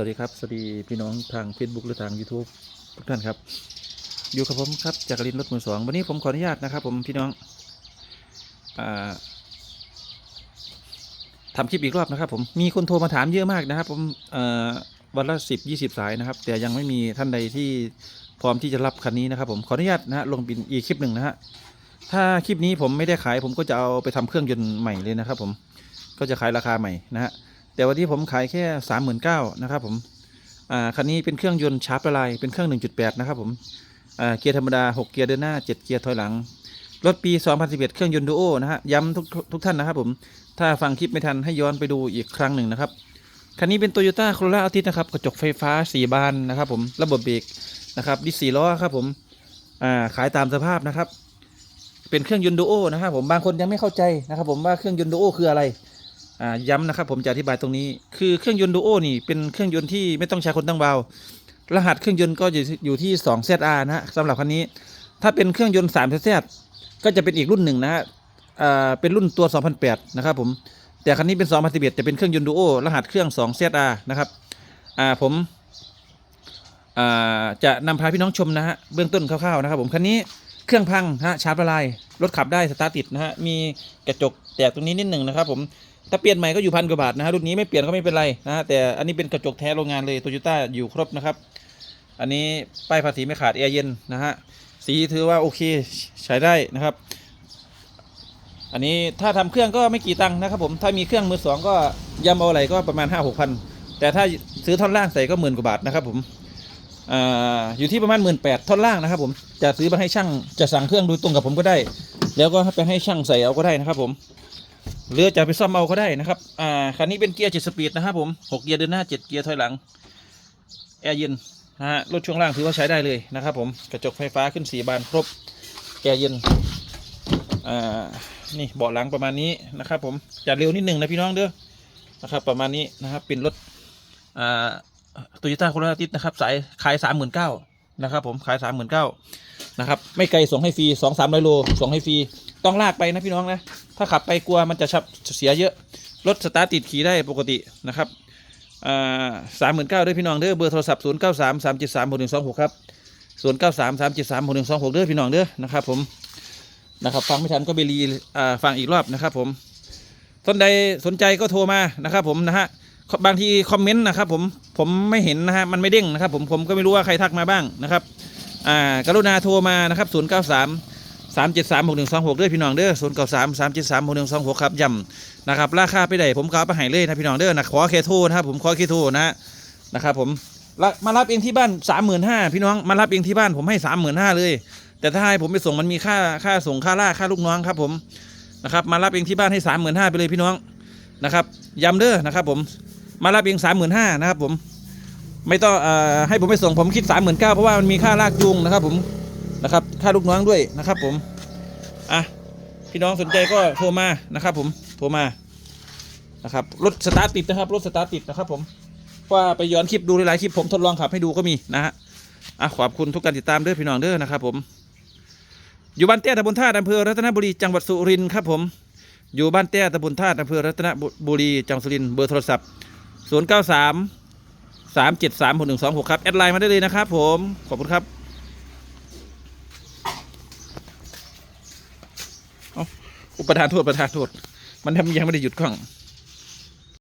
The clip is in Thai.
วัสดีครับ สวัสดีพี่น้องทาง Facebook หรือทาง YouTube ทุกท่านครับ อยู่กับผมครับจากรินรถมือสองวันนี้ผมขออนุญาตนะครับ ผมพี่น้องอทำคลิปอีกรอบนะครับผมมีคนโทรมาถามเยอะมากนะครับ ผมวันละสิบยี่สิบสายนะครับ แต่ยังไม่มีท่านใดที่พร้อมที่จะรับคันนี้นะครับ ผมขออนุญาตนะฮะลงเป็นอีกคลิปหนึ่งนะฮะถ้าคลิปนี้ผมไม่ได้ขายผมก็จะเอาไปทำเครื่องยนต์ใหม่เลยนะครับ ผมก็จะขายราคาใหม่นะฮะ แต่วันนี้ผมขายแค่สามหมื่นเก้านะครับผมอ่าคันนี้เป็นเครื่องยนต์ชาร์ปละลายเป็นเครื่อง 1.8 นะครับผมอ่าเกียร์ธรรมดา 6 เกียร์เดินหน้า 7 เกียร์ถอยหลัง รถปี 2011 เครื่องยนต์ดูโอนะฮะย้ำทุกทุกท่านนะครับผมถ้าฟังคลิปไม่ทันให้ย้อนไปดูอีกครั้งหนึ่งนะครับคันนี้เป็น Toyota Corolla Altis นะครับกระจกไฟฟ้า 4 บานนะครับผมระบบเบรกนะครับดิส4ล้อครับผมอ่าขายตามสภาพนะครับ เป็นเครื่องยนต์ดูโอนะครับผมบางคนยังไม่เข้าใจนะครับผมว่าเครื่องยนต์ดูโอคืออะไร ย้ำนะครับผมจะอธิบายตรงนี้ คือเครื่องยนต์ดูโอนี่เป็นเครื่องยนต์ที่ไม่ต้องใช้คนตั้งวารหัสเครื่องยนต์ก็อยู่อยู่ที่2 ZR นะฮะสำหรับคันนี้ ถ้าเป็นเครื่องยนต์3 ZZ ก็จะเป็นอีกรุ่นหนึ่งนะฮะเป็นรุ่นตัว 2008 นะครับผม แต่คันนี้เป็น 2011จะเป็นเครื่องยนต์ดูโอรหัสเครื่อง2 ZR นะครับผมจะนำพาพี่น้องชมนะฮะเบื้องต้นคร่าวๆนะครับผมคันนี้เครื่องพังฮะชาร์จละลายรถขับได้สตาร์ทติดนะฮะมีกระจกแตกตรงนี้นิดหนึ่งนะครับผม ถ้าเปลี่ยนใหม่ก็อยู่พันกว่าบาทนะฮะรุ่นนี้ไม่เปลี่ยนก็ไม่เป็นไรนะฮะแต่อันนี้เป็นกระจกแท้โรงงานเลยโตโยต้าอยู่ครบนะครับ อันนี้ป้ายภาษีไม่ขาดแอร์เย็นนะฮะสีถือว่าโอเคใช้ได้นะครับ อันนี้ถ้าทำเครื่องก็ไม่กี่ตังค์นะครับผมถ้ามีเครื่องมือสองก็ยำเอาอะไรก็ประมาณห้าหกพันแต่ถ้าซื้อท่อนล่างใส่ก็หมื่นกว่าบาทนะครับผมออยู่ที่ประมาณหมื่นแปดท่อนล่างนะครับผมจะซื้อมาให้ช่างจะสั่งเครื่องดูตรงกับผมก็ได้ แล้วก็ไปให้ช่างใส่เอาก็ได้นะครับผม หรือจะไปซ่อมเอาก็ได้นะครับอ่าคันนี้เป็นเกียร์เจ็ดสปีดนะครับผมหกเกียร์เดินหน้าเจ็ดเกียร์ถอยหลังแอร์เย็นนะฮะรถช่วงล่างถือว่าใช้ได้เลยนะครับผมกระจกไฟฟ้าขึ้นสี่บานครบแอร์เย็นอ่านี่เบาะหลังประมาณนี้นะครับผมจะเร็วนิดหนึ่งนะพี่น้องเด้อนะครับประมาณนี้นะครับเป็นรถอ่าโตโยต้าโคโรนาติสนะครับสายขายสามหมื่นเก้านะครับผมขายสามหมื่นเก้านะครับไม่ไกลส่งให้ฟรีสองสามร้อยโลส่งให้ฟรี ต้องลากไปนะพี่น้องนะ ถ้าขับไปกลัวมันจะชับเสียเยอะ รถสตาร์ทติดขี่ได้ปกตินะครับสามหมื่นเก้าด้วยพี่น้องเด้อเบอร์โทรศัพท์ศูนย์เก้าสามสามเจ็ดสามหกหนึ่งสองหกครับศูนย์เก้าสามสามเจ็ดสามหกหนึ่งสองหกเด้อพี่น้องเด้อนะครับผมนะครับฟังไม่ทันก็ไปรีฟังอีกรอบนะครับผมท่านใดสนใจก็โทรมานะครับผมนะฮะบางทีคอมเมนต์นะครับผมผมไม่เห็นนะฮะมันไม่เด้งนะครับผมผมก็ไม่รู้ว่าใครทักมาบ้างนะครับอ่ากรุณาโทรมานะครับศูนย์เก้าสาม สามเจ็ดสามหกหนึ่งสองหกเด้อพี่น้องเด้อศูนย์เก้าสามสามเจ็ดสามหกหนึ่งสองหกครับย่ำนะครับราคาไปได้ผมก็เอาไปให้เลยนะพี่น้องเด้อนะขอเคโทนะครับผมขอเคโทนะนะครับผมมารับเองที่บ้านสามหมื่นห้าพี่น้องมารับเองที่บ้านผมให้สามหมื่นห้าเลย แต่ถ้าให้ผมไปส่งมันมีค่าค่าส่งค่าล่าค่าลูกน้องครับผมนะครับมารับเองที่บ้านให้สามหมื่นห้าไปเลยพี่น้องนะครับย้ำเด้อนะครับผมมารับเองสามหมื่นห้านะครับผมไม่ต้องเอ่อให้ผมไปส่งผมคิดสามหมื่นเก้าเพราะว่ามันมีค่าลากจูงนะครับผม นะครับ ค่าลูกน้องด้วยนะครับ ผม อะ พี่น้องสนใจก็โทรมานะครับ ผม โทรมา นะครับ รถสตาร์ทติดนะครับ รถสตาร์ทติดนะครับ ผม ว่าไปย้อนคลิปดูหลายๆคลิปผมทดลองขับให้ดูก็มีนะฮะ อะขอบคุณทุกการติดตามด้วยพี่น้องเด้อนะครับ ผม อยู่บ้านเตี้ยตำบลท่าอำเภอรัตนบุรีจังหวัดสุรินทร์ครับ ผม อยู่บ้านเตี้ยตำบลท่าอำเภอรัตนบุรีจังหวัดสุรินทร์เบอร์โทรศัพท์0 9 3 3 7 3 6 1 2 6 ครับ แอดไลน์มาได้เลยนะครับผม ขอบคุณครับ อุปทานโทษประทานโทษมันทำยังไม่ได้หยุดข้อง